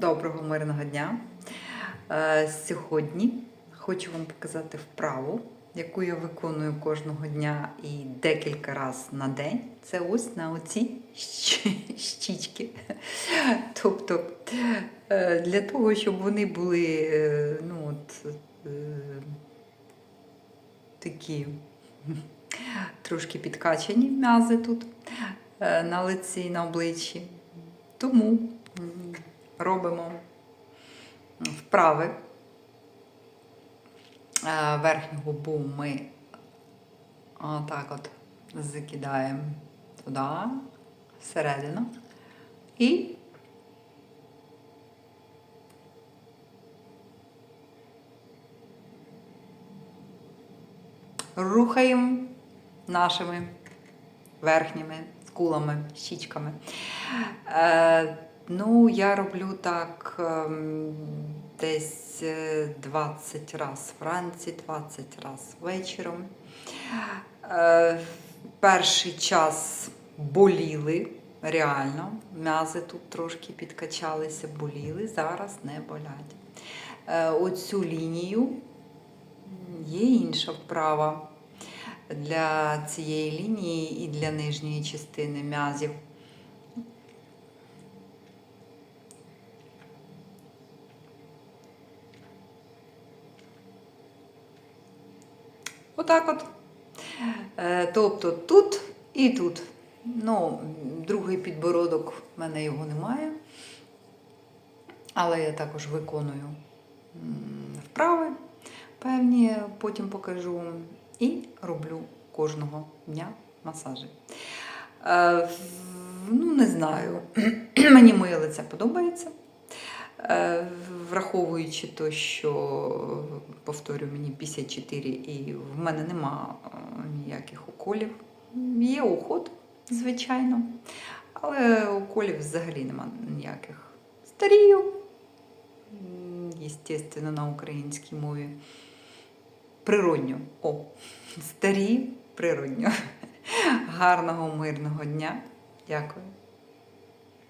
Доброго мирного дня. Е, Сьогодні хочу вам показати вправу, яку я виконую кожного дня і декілька разів на день. Це ось на оці щічки. Тобто е, для того, щоб вони були е, ну, от, такі трошки підкачані м'язи тут на лиці на обличчі. Тому робимо вправи. Е, Верхню губу ми отак от закидаємо туди, всередину. І рухаємо нашими верхніми скулами, щічками. Е, ну, я роблю так ем, десь е, 20 раз вранці, 20 раз вечором. Е, перший час боліли, реально. М'язи тут трошки підкачалися, боліли, зараз не болять. Е, оцю лінію є інша вправа для цієї лінії і для нижньої частини м'язів. Отак от. Е, Тобто тут і тут. Ну, другий підбородок, в мене його немає. Але я також виконую вправи певні, потім покажу. І роблю кожного дня масажі. Е, ну, не знаю. Мені моє лице подобається. Е, Враховуючи те, що, повторю, мені 54 і в мене нема е, ніяких уколів. Є уход, звичайно, але уколів взагалі нема ніяких. Старію, звісно, на українській мові. Природньо. О, старі природньо. Гарного, мирного дня. Дякую.